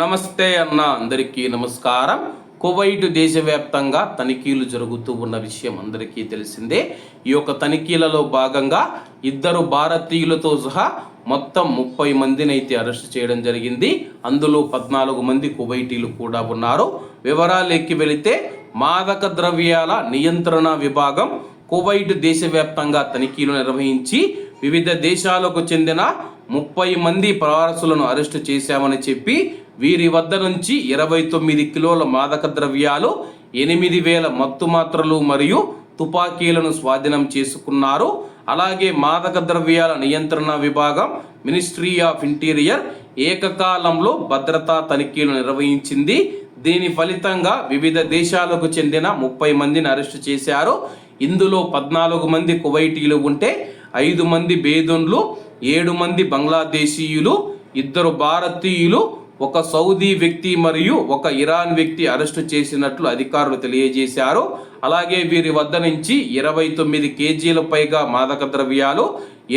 నమస్తే అన్న అందరికీ నమస్కారం. కువైట్ దేశవ్యాప్తంగా తనిఖీలు జరుగుతూ ఉన్న విషయం అందరికీ తెలిసిందే. ఈ యొక్క తనిఖీలలో భాగంగా ఇద్దరు భారతీయులతో సహా మొత్తం ముప్పై మందిని అయితే అరెస్ట్ చేయడం జరిగింది. అందులో పద్నాలుగు మంది కువైటీలు కూడా ఉన్నారు. వివరాలు ఎక్కి వెళితే మాదక ద్రవ్యాల నియంత్రణ విభాగం కువైట్ దేశవ్యాప్తంగా తనిఖీలు నిర్వహించి వివిధ దేశాలకు చెందిన ముప్పై మంది ప్రవాసులను అరెస్టు చేశామని చెప్పి వీరి వద్ద నుంచి ఇరవై తొమ్మిది కిలోల మాదక ద్రవ్యాలు ఎనిమిది వేల మత్తు మాత్రలు మరియు తుపాకీలను స్వాధీనం చేసుకున్నారు. అలాగే మాదక ద్రవ్యాల నియంత్రణ విభాగం మినిస్ట్రీ ఆఫ్ ఇంటీరియర్ ఏకకాలంలో భద్రతా తనిఖీలు నిర్వహించింది. దీని ఫలితంగా వివిధ దేశాలకు చెందిన ముప్పై మందిని అరెస్టు చేశారు. ఇందులో పద్నాలుగు మంది కువైటీలు ఉంటే ఐదు మంది బేదున్లు ఏడు మంది బంగ్లాదేశీయులు ఇద్దరు భారతీయులు ఒక సౌదీ వ్యక్తి మరియు ఒక ఇరాన్ వ్యక్తి అరెస్టు చేసినట్లు అధికారులు తెలియజేశారు. అలాగే వీరి వద్ద నుంచి ఇరవై తొమ్మిది కేజీల పైగా మాదక ద్రవ్యాలు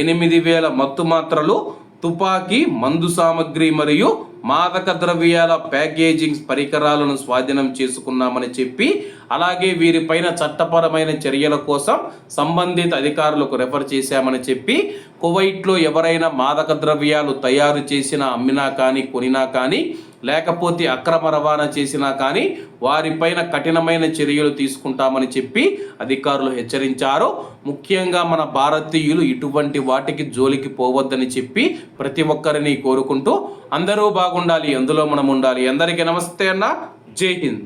ఎనిమిది వేల మత్తు మాత్రలు తుపాకీ మందు సామగ్రి మరియు మాదక ద్రవ్యాల ప్యాకేజింగ్ పరికరాలను స్వాధీనం చేసుకున్నామని చెప్పి అలాగే వీరిపైన చట్టపరమైన చర్యల కోసం సంబంధిత అధికారులకు రెఫర్ చేశామని చెప్పి కువైట్లో ఎవరైనా మాదక ద్రవ్యాలు తయారు చేసినా అమ్మినా కానీ కొనినా కానీ లేకపోతే అక్రమ రవాణా చేసినా కానీ వారిపైన కఠినమైన చర్యలు తీసుకుంటామని చెప్పి అధికారులు హెచ్చరించారు. ముఖ్యంగా మన భారతీయులు ఇటువంటి వాటికి జోలికి పోవద్దని చెప్పి ప్రతి ఒక్కరిని కోరుకుంటూ అందరూ బాగుండాలి అందులో మనం ఉండాలి. అందరికీ నమస్తే అన్న. జై హింద్.